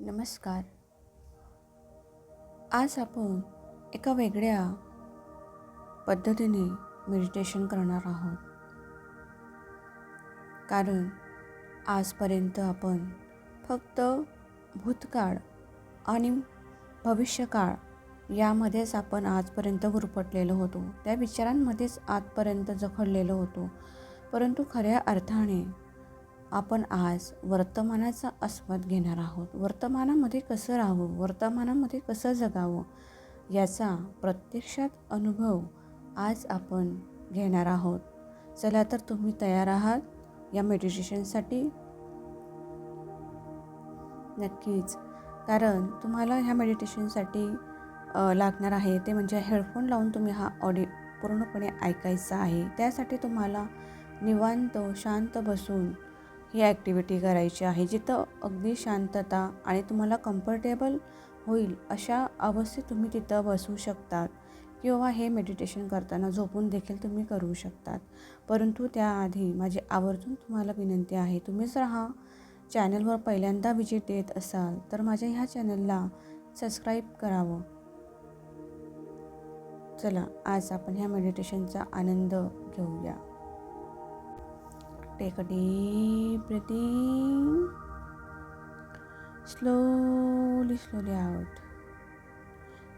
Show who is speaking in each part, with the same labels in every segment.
Speaker 1: नमस्कार. आज आपण एका वेगळ्या पद्धतीने मेडिटेशन करणार आहोत. कारण आजपर्यंत आपण फक्त भूतकाळ आणि भविष्यकाळ यामध्येच आपण आजपर्यंत गुरफटलेलो होतो. त्या विचारांमध्येच आजपर्यंत जखडलेलो होतो. परंतु खऱ्या अर्थाने आपण आज वर्तमानाचा आस्वाद घेणार आहोत. वर्तमानामध्ये कसं राहावं? वर्तमानामध्ये कसं जगावं? याचा प्रत्यक्षात अनुभव आज आपण घेणार आहोत. चला तर तुम्ही तयार आहात या मेडिटेशनसाठी नक्कीच. कारण तुम्हाला ह्या मेडिटेशनसाठी लागणार आहे. ते म्हणजे हेडफोन लावून तुम्ही हा ऑडिओ पूर्णपणे ऐकायचा आहे. त्यासाठी तुम्हाला निवांत शांत बसून ही ॲक्टिव्हिटी करायची आहे. जिथं अगदी शांतता आणि तुम्हाला कम्फर्टेबल होईल अशा अवस्थेत तुम्ही तिथं बसू शकतात किंवा हे मेडिटेशन करताना झोपून देखील तुम्ही करू शकतात. परंतु त्याआधी माझी आवर्जून तुम्हाला विनंती आहे तुम्ही जर हा चॅनलवर पहिल्यांदा विजिट देत असाल तर माझ्या ह्या चॅनलला सबस्क्राईब करावं. चला आज आपण ह्या मेडिटेशनचा आनंद घेऊया. Take a deep breath in. Slowly, slowly out.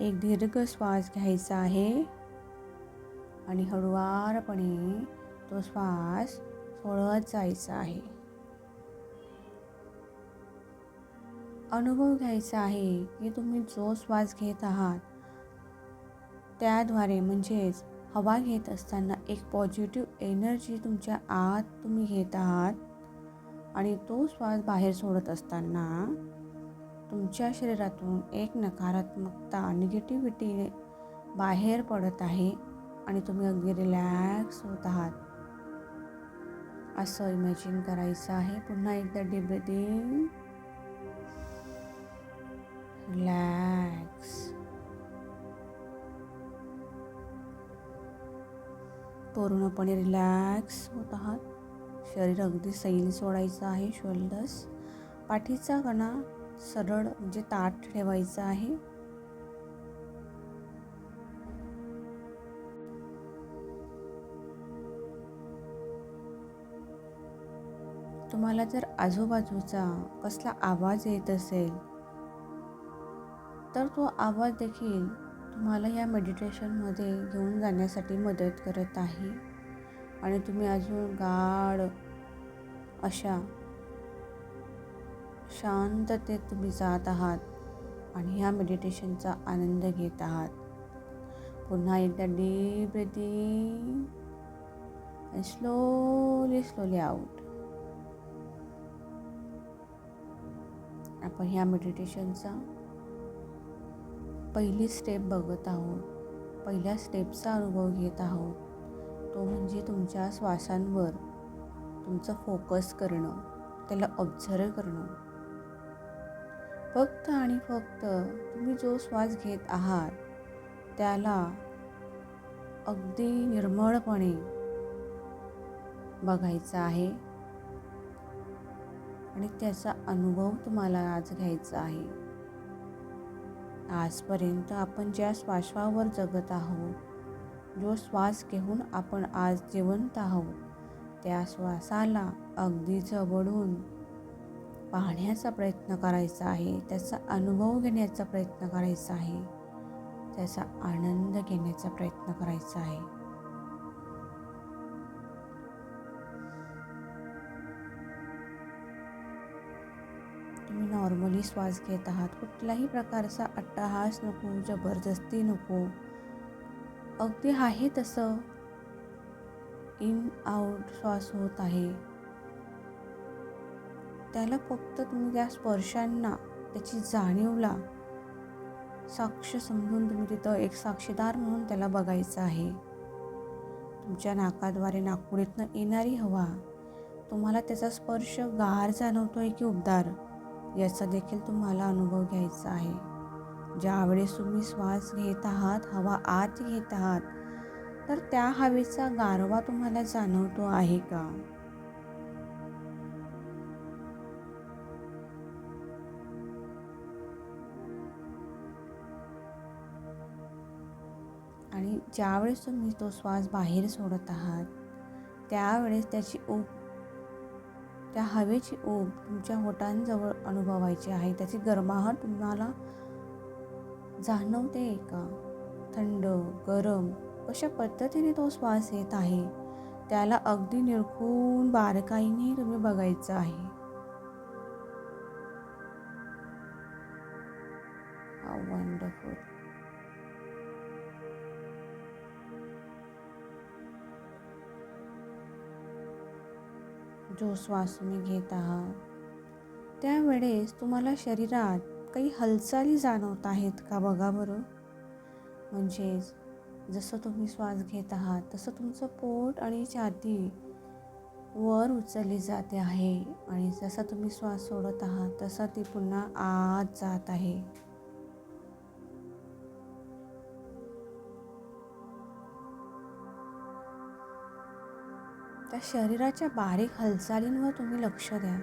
Speaker 1: एक दीर्घ श्वास घ्यायचा आहे आणि हळुवारपणे तो श्वास सोडत जायचा आहे अनुभव घ्यायचा आहे की तुम्ही जो श्वास घेत आहात त्याद्वारे म्हणजेच हवा घेत असताना एक पॉझिटिव्ह एनर्जी तुमच्या आत तुम्ही घेत आहात. आणि तो श्वास बाहेर सोडत असताना तुमच्या शरीरातून एक नकारात्मकता निगेटिव्हिटी बाहेर पडत आहे आणि तुम्ही अगदी रिलॅक्स होत आहात. असं इमॅजिन करायचं आहे. पुन्हा एकदा डिब्रिदिंग रिलॅक्स पूर्णपणे रिलॅक्स होत आहात. शरीर अगदी सैल सोडायचं आहे शोल्डर्स पाठीचा कणा सरळ म्हणजे ताट ठेवायचा आहे. तुम्हाला जर आजूबाजूचा कसला आवाज येत असेल तर तो आवाज देखील तुम्हाला या मेडिटेशनमध्ये घेऊन जाण्यासाठी मदत करत आहे. आणि तुम्ही अजून गाढ अशा शांततेत तुम्ही जात आहात आणि ह्या मेडिटेशनचा आनंद घेत आहात. पुन्हा एकदा डीप ब्रिथिंग आणि स्लोली स्लोली आउट आपण ह्या मेडिटेशनचा पहिली स्टेप बघत आहोत. पहिल्या स्टेपचा अनुभव घेत आहोत. तो म्हणजे तुमच्या श्वासांवर तुमचं फोकस करणं. त्याला ऑब्झर्व करणं. फक्त आणि फक्त तुम्ही जो श्वास घेत आहात त्याला अगदी निर्मळपणे बघायचा आहे. आणि त्याचा अनुभव तुम्हाला आज घ्यायचा आहे. आजपर्यंत आपण ज्या श्वासावर जगत आहोत जो श्वास घेऊन आपण आज जिवंत आहोत त्या श्वासाला अगदी जवळून पाहण्याचा प्रयत्न करायचा आहे त्याचा अनुभव घेण्याचा प्रयत्न करायचा आहे त्याचा आनंद घेण्याचा प्रयत्न करायचा आहे. नॉर्मली श्वास घेत आहात. कुठल्याही प्रकारचा अट्टाहास नको जबरदस्ती नको. अगदी आहे तसं इन आउट श्वास होत आहे. त्याला फक्त तुम्ही त्या स्पर्शांना त्याची जाणीवला साक्ष समजून तुम्ही तिथं एक साक्षीदार म्हणून त्याला बघायचं आहे. तुमच्या नाकाद्वारे नागपुडीतनं येणारी हवा तुम्हाला त्याचा स्पर्श गार जाणवतोय की उबदार? याचा देखील तुम्हाला अनुभव घ्यायचा आहे. ज्यावेळेस तुम्ही श्वास घेत आहात हवा आत घेत आहात तर त्या हवेचा गारवा तुम्हाला जाणवतो आहे का? आणि ज्यावेळेस तुम्ही तो श्वास बाहेर सोडत आहात त्यावेळेस त्याची त्या हवेची ऊब तुमच्या होटांजवळ अनुभवायची आहे. त्याची गरमाहट तुम्हाला जाणवते का? थंड गरम कशा पद्धतीने तो श्वास येत आहे. त्याला अगदी निरखून बारकाईने तुम्ही बघायचं आहे. जो श्वास तुम्ही घेत आहात त्यावेळेस तुम्हाला शरीरात काही हालचाली जाणवत आहेत का बघा बरं? म्हणजेच जसं तुम्ही श्वास घेत आहात तसं तुमचं पोट आणि छाती वर उचलली जाते आहे आणि जसा तुम्ही श्वास सोडत आहात तसा ती पुन्हा आत जात आहे. त्या शरीराच्या बारीक हालचालींवर तुम्ही लक्ष द्या.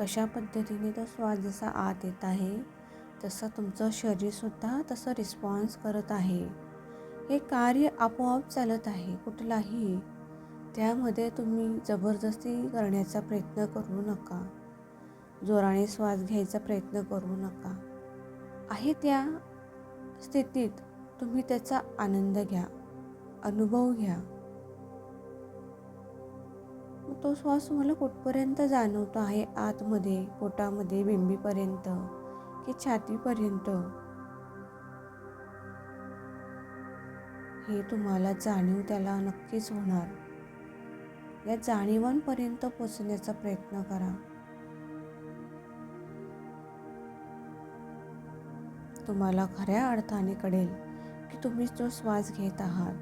Speaker 1: कशा पद्धतीने तो श्वास जसा आत येत आहे तसं तुमचं शरीरसुद्धा तसं रिस्पॉन्स करत आहे. हे कार्य आपोआप चालत आहे कुठलाही. त्यामध्ये तुम्ही जबरदस्ती करण्याचा प्रयत्न करू नका. जोराने श्वास घ्यायचा प्रयत्न करू नका. आहे त्या स्थितीत तुम्ही त्याचा आनंद घ्या अनुभव घ्या. तो श्वास मला कुठपर्यंत जाणवतो आहे? आतमध्ये पोटामध्ये बिंबीपर्यंत की छातीपर्यंत? हे तुम्हाला जाणीव त्याला नक्कीच होणार. या जाणीवांपर्यंत पोचण्याचा प्रयत्न करा. तुम्हाला खऱ्या अर्थाने कळेल की तुम्ही जो श्वास घेत आहात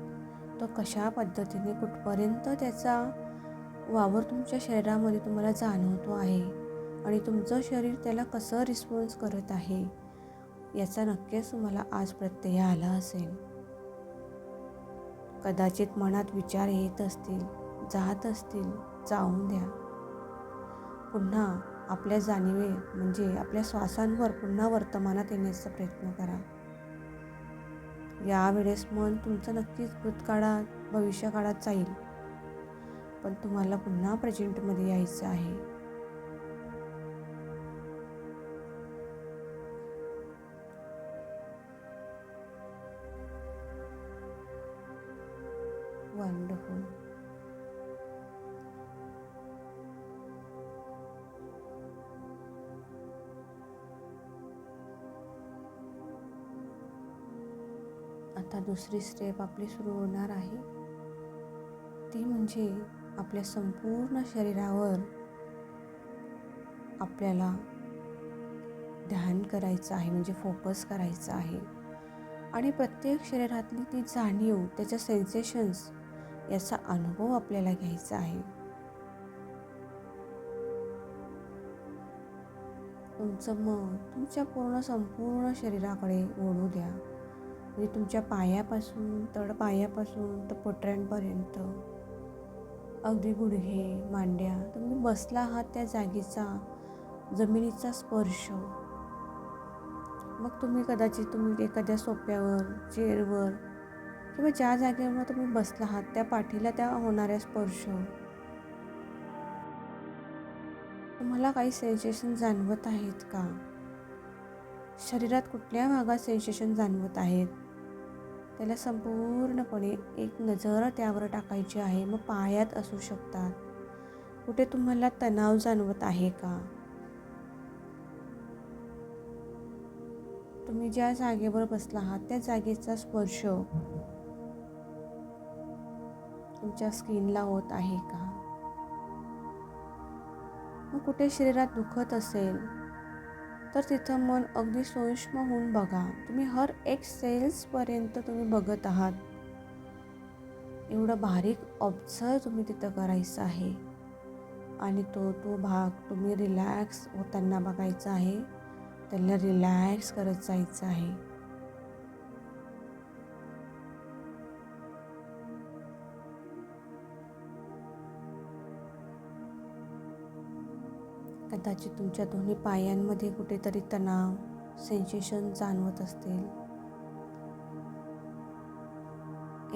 Speaker 1: तो कशा पद्धतीने कुठपर्यंत त्याचा वावर तुमच्या शरीरामध्ये तुम्हाला जाणवतो आहे आणि तुमचं शरीर त्याला कसं रिस्पॉन्स करत आहे याचा नक्कीच तुम्हाला आज प्रत्यय आला असेल. कदाचित मनात विचार येत असतील जात असतील जाऊन द्या. पुन्हा आपल्या जाणीवे म्हणजे आपल्या श्वासांवर पुन्हा वर्तमानात येण्याचा प्रयत्न करा. यावेळेस मन तुमचं नक्कीच भूतकाळात भविष्यकाळात जाईल. पण तुम्हाला पुन्हा प्रेझेंटमध्ये यायचं आहे. वंडरफुल आता दुसरी स्टेप आपली सुरू होणार आहे. ती म्हणजे आपल्या संपूर्ण शरीरावर आपल्याला ध्यान करायचं आहे म्हणजे फोकस करायचं आहे. आणि प्रत्येक शरीरातली ती जाणीव त्याच्या सेन्सेशन्स याचा अनुभव आपल्याला घ्यायचा आहे. तुमचं मन तुमच्या पूर्ण संपूर्ण शरीराकडे ओढू द्या. म्हणजे तुमच्या पायापासून तळ पायापासून तर पटऱ्यांपर्यंत. अगदी गुडघे मांड्या. तुम्ही बसला आहात त्या जागेचा जमिनीचा स्पर्श. मग तुम्ही कदाचित तुम्ही एखाद्या सोप्यावर चेअरवर किंवा ज्या जागेवर तुम्ही बसला आहात त्या पाठीला त्या होणाऱ्या स्पर्श. तुम्हाला काही सेन्सेशन जाणवत आहेत का? शरीरात कुठल्या भागात सेन्सेशन जाणवत आहेत? त्याला संपूर्णपणे एक नजर त्यावर टाकायची आहे. मग पायात असू शकतात. कुठे तुम्हाला तणाव जाणवत आहे का? तुम्ही ज्या जागेवर बसला आहात त्या जागेचा स्पर्श तुमच्या स्किनला होत आहे का? मग कुठे शरीरात दुखत असेल तर तिथं मन अगदी सूक्ष्म होऊन बघा. तुम्ही हर एक सेल्सपर्यंत तुम्ही बघत आहात. एवढं बारीक ऑब्झर्व तुम्ही तिथं करायचं आहे. आणि तो तो भाग तुम्ही रिलॅक्स होताना बघायचा आहे. त्याला रिलॅक्स करत जायचं आहे. कदाचित तुमच्या दोन्ही पायांमध्ये कुठेतरी तणाव सेन्सेशन जाणवत असतील.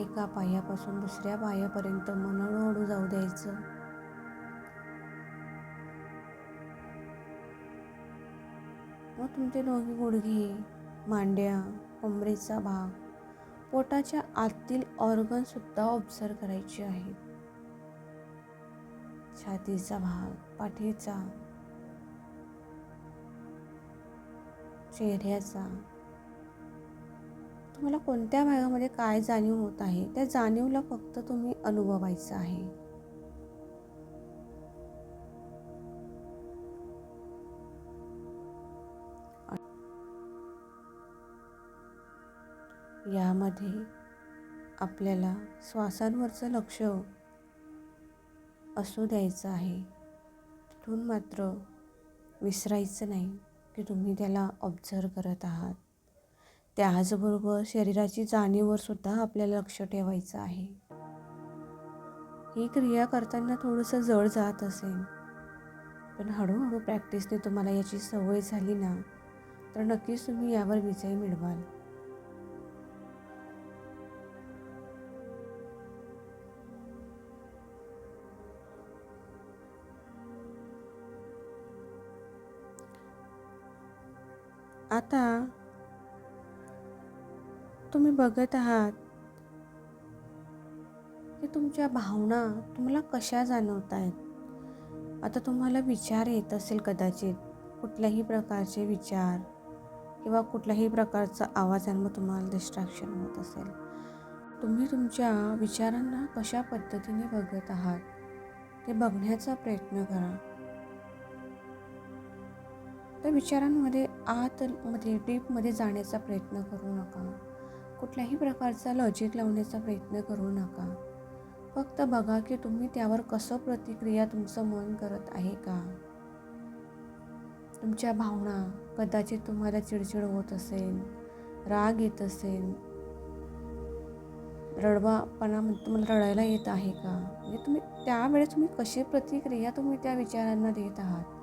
Speaker 1: एका पायापासून दुसऱ्या पायापर्यंत मन हळूहळू जाऊ द्यायचं. मग तुमचे दोघे गुडघे मांड्या कमरेचा भाग पोटाच्या आतील ऑर्गन सुद्धा ऑब्झर्व करायचे आहेत. छातीचा भाग पाठीचा चेहऱ्याचा. तुम्हाला कोणत्या भागामध्ये काय जाणीव होत आहे? त्या जाणीवला फक्त तुम्ही अनुभवायचं आहे. यामध्ये आपल्याला श्वासांवरचं लक्ष असू द्यायचं आहे. तिथून मात्र विसरायचं नाही. की तुम्ही त्याला ऑब्झर्व करत आहात. त्याचबरोबर शरीराची जाणीवर सुद्धा आपल्याला लक्ष ठेवायचं आहे. ही क्रिया करताना थोडंसं जड जात असेल. पण हळूहळू प्रॅक्टिसने तुम्हाला याची सवय झाली ना तर नक्कीच तुम्ही यावर विजय मिळवाल. आता तुम्ही बघत आहात की तुमच्या भावना तुम्हाला कशा जाणवत आहेत आता तुम्हाला विचार येत असेल कदाचित कुठल्याही प्रकारचे विचार किंवा कुठल्याही प्रकारचा आवाजांमुळे तुम्हाला डिस्ट्रॅक्शन होत असेल. तुम्ही तुमच्या विचारांना कशा पद्धतीने बघत आहात ते बघण्याचा प्रयत्न करा. त्या विचारांमध्ये आतमध्ये डीपमध्ये जाण्याचा प्रयत्न करू नका. कुठल्याही प्रकारचा लॉजिक लावण्याचा प्रयत्न करू नका. फक्त बघा की तुम्ही त्यावर कसं प्रतिक्रिया तुमचं मन करत आहे का? तुमच्या भावना कदाचित तुम्हाला चिडचिड होत असेल राग येत असेल रडवापणा तुम्हाला रडायला येत आहे का? म्हणजे तुम्ही त्यावेळेस तुम्ही कशी प्रतिक्रिया तुम्ही त्या विचारांना देत आहात?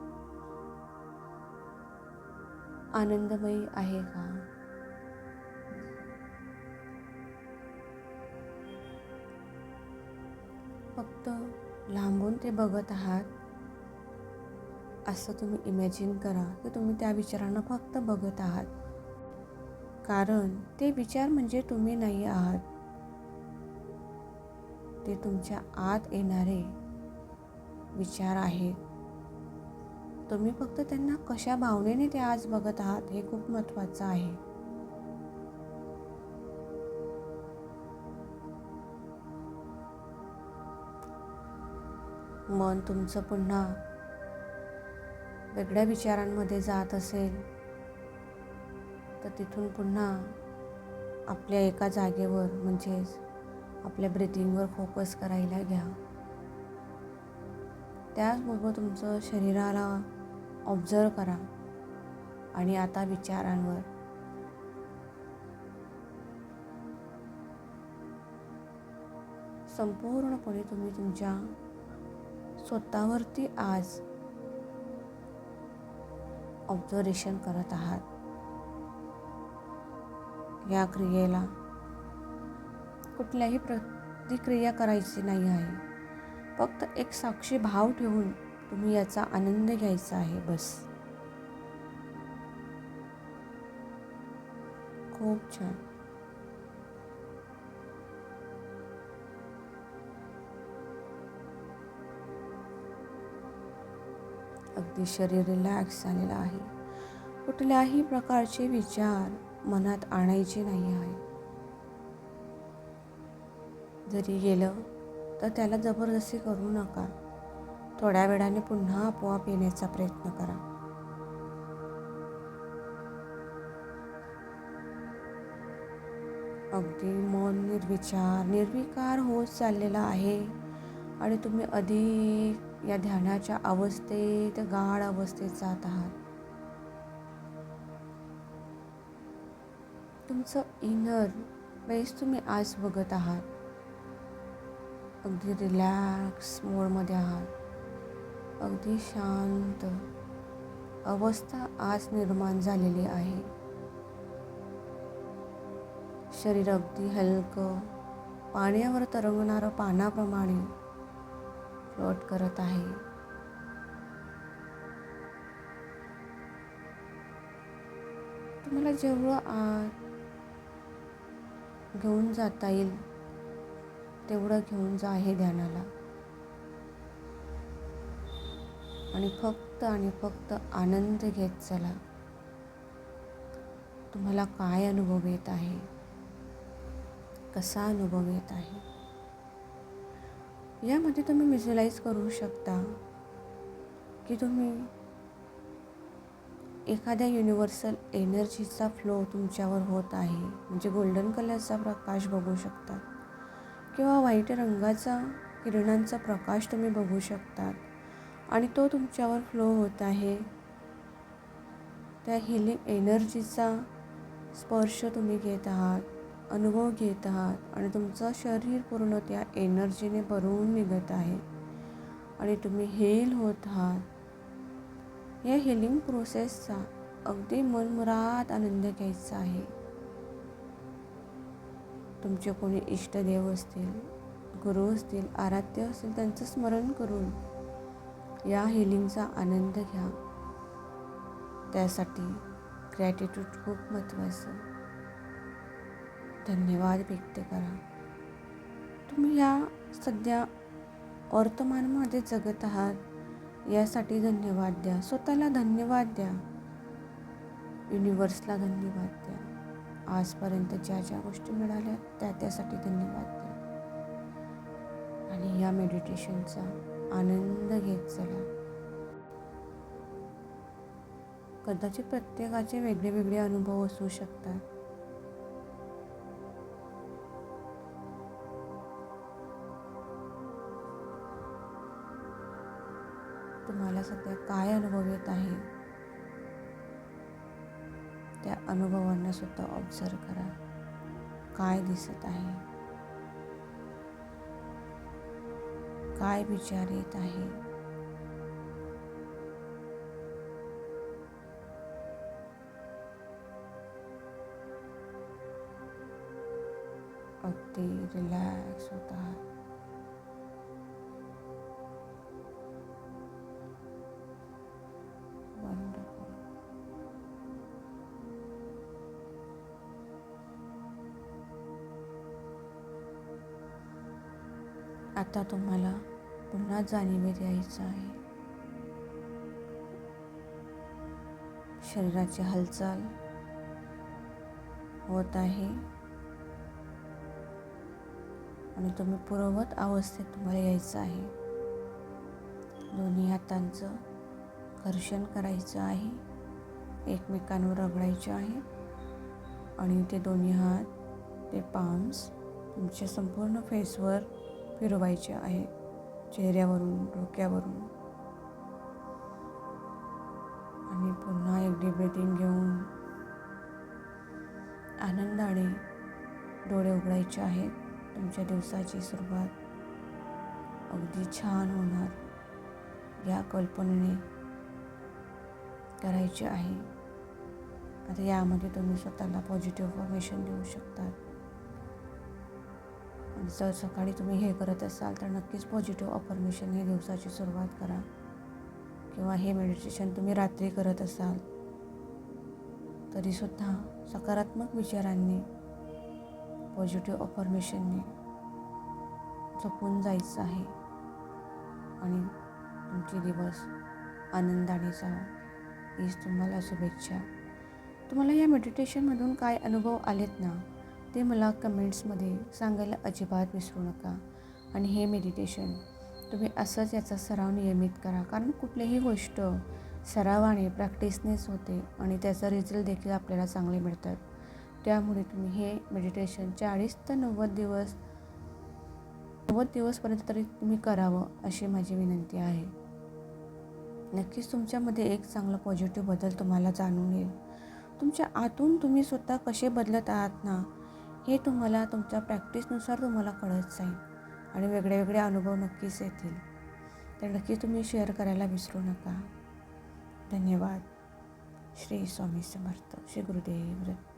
Speaker 1: आनंदमयी आहे का? फक्त लांबून ते बघत आहात असं तुम्ही इमॅजिन करा. की तुम्ही त्या विचारांना फक्त बघत आहात. कारण ते विचार म्हणजे तुम्ही नाही आहात. ते तुमच्या आत येणारे विचार आहेत. तुम्ही फक्त त्यांना कशा भावनेने ते आज बघत आहात हे खूप महत्त्वाचं आहे. मन तुमचं पुन्हा वेगळ्या विचारांमध्ये जात असेल तर तिथून पुन्हा आपल्या एका जागेवर म्हणजेच आपल्या ब्रिथिंगवर फोकस करायला घ्या. त्याचबरोबर तुमचं शरीराला ऑब्झर्व करा आणि आता विचारांवर. संपूर्णपणे तुम्ही तुमच्या स्वतःवरती आज ऑब्झर्वेशन करत आहात. या क्रियेला कुठल्याही प्रतिक्रिया करायची नाही आहे. फक्त एक साक्षी भाव ठेवून तुम्ही याचा आनंद घ्यायचा आहे बस. खूप छान. अगदी शरीर रिलॅक्स झालेलं आहे. कुठल्याही प्रकारचे विचार मनात आणायचे नाही आहे. जरी गेलं तर त्याला जबरदस्ती करू नका. थोड्या वेळाने पुन्हा आपोआप येण्याचा प्रयत्न करा. अगदी मन निर्विचार निर्विकार होत चाललेला आहे आणि तुम्ही अधिक या ध्यानाच्या अवस्थेत गाढ अवस्थेत जात आहात. तुमचं इनर बेस तुम्ही आज बघत आहात. अगदी रिलॅक्स मोडमध्ये आहात. अगदी शांत अवस्था आज निर्माण झालेली आहे. शरीर अगदी हलकं पाण्यावर तरंगणारं पानाप्रमाणे फ्लोट करत आहे. तुम्हाला जेवढं आत घेऊन जाता येईल तेवढं घेऊन जा हे ध्यानाला. आणि फक्त आणि फक्त आनंद घेत चला. तुम्हाला काय अनुभव येत आहे? कसा अनुभव येत आहे? यामध्ये तुम्ही व्हिज्युलाइज करू शकता की तुम्ही एखाद्या युनिव्हर्सल एनर्जीचा फ्लो तुमच्यावर होत आहे. म्हणजे गोल्डन कलरचा प्रकाश बघू शकता. किंवा व्हाईट रंगाचा किरणांचा प्रकाश तुम्ही बघू शकतात. आणि तो तुमच्यावर फ्लो होत आहे. त्या हिलिंग एनर्जीचा स्पर्श तुम्ही घेत आहात अनुभव घेत आहात आणि तुमचं शरीर पूर्ण त्या एनर्जीने भरून निघत आहे. आणि तुम्ही हेल होत आहात. या हिलिंग प्रोसेसचा अगदी मनमुराद आनंद घ्यायचा आहे. तुमचे कोणी इष्टदेव असतील गुरु असतील आराध्य असतील त्यांचं स्मरण करून या हिलिंगचा आनंद घ्या. त्यासाठी ग्रॅटिट्यूड खूप महत्त्वाचं धन्यवाद व्यक्त करा. तुम्ही या सध्या वर्तमानमध्ये जगत आहात यासाठी धन्यवाद द्या. स्वतःला धन्यवाद द्या. युनिवर्सला धन्यवाद द्या. आजपर्यंत ज्या ज्या गोष्टी मिळाल्या त्या त्यासाठी धन्यवाद द्या. आणि या मेडिटेशनचा आनंद घेत चला. कदाचित प्रत्येकाचे वेगळे वेगळे अनुभव असू शकतात. तुम्हाला सध्या काय अनुभव येत आहे? त्या अनुभवांना सुद्धा ऑब्झर्व करा. काय दिसत आहे? काय विचार येत आहे? अगदी रिलॅक्स होता. आता तुम्हाला पुन्हा जाणीवेत यायचं आहे. शरीराची हालचाल होत आहे. आणि तुम्ही पूर्ववत अवस्थेत तुम्हाला यायचं आहे. दोन्ही हातांचं घर्षण करायचं आहे. एकमेकांवर रगडायचे आहे. आणि ते दोन्ही हात ते पाम्स तुमच्या संपूर्ण फेसवर फिरवायचे आहे चेहऱ्यावरून डोक्यावरून. आणि पुन्हा एक डीप ब्रिथिंग घेऊन आनंदाने डोळे उघडायचे आहेत. तुमच्या दिवसाची सुरुवात अगदी छान होणार. या कल्पनेने करायची आहे. आता यामध्ये तुम्ही स्वतःला पॉझिटिव्ह फॉर्मेशन देऊ शकतात. जर सकाळी तुम्ही हे करत असाल तर नक्कीच पॉझिटिव्ह अफर्मेशन हे दिवसाची सुरुवात करा. किंवा हे मेडिटेशन तुम्ही रात्री करत असाल तरीसुद्धा सकारात्मक विचारांनी पॉझिटिव्ह अफर्मेशनने झपून जायचं आहे. आणि तुमचे दिवस आनंदाने जावं. हीच तुम्हाला शुभेच्छा. तुम्हाला या मेडिटेशनमधून काय अनुभव आलेत ना? ते मला कमेंट्समध्ये सांगायला अजिबात विसरू नका. आणि हे मेडिटेशन तुम्ही असंच याचा सराव नियमित करा. कारण कुठलीही गोष्ट सरावाने प्रॅक्टिसनेच होते आणि त्याचा रिझल्ट देखील आपल्याला चांगले मिळतात. त्यामुळे तुम्ही हे मेडिटेशन चाळीस ते नव्वद दिवस नव्वद दिवसपर्यंत तरी तुम्ही करावं अशी माझी विनंती आहे. नक्कीच तुमच्यामध्ये एक चांगला पॉझिटिव्ह बदल तुम्हाला जाणून येईल. तुमच्या आतून तुम्ही स्वतः कसे बदलत आहात ना हे तुम्हाला तुमच्या प्रॅक्टिसनुसार तुम्हाला कळत जाईल आणि वेगळे वेगळे अनुभव नक्कीच येतील. तर नक्की तुम्ही शेअर करायला विसरू नका. धन्यवाद. श्री स्वामी समर्थ. श्री गुरुदेव दत्त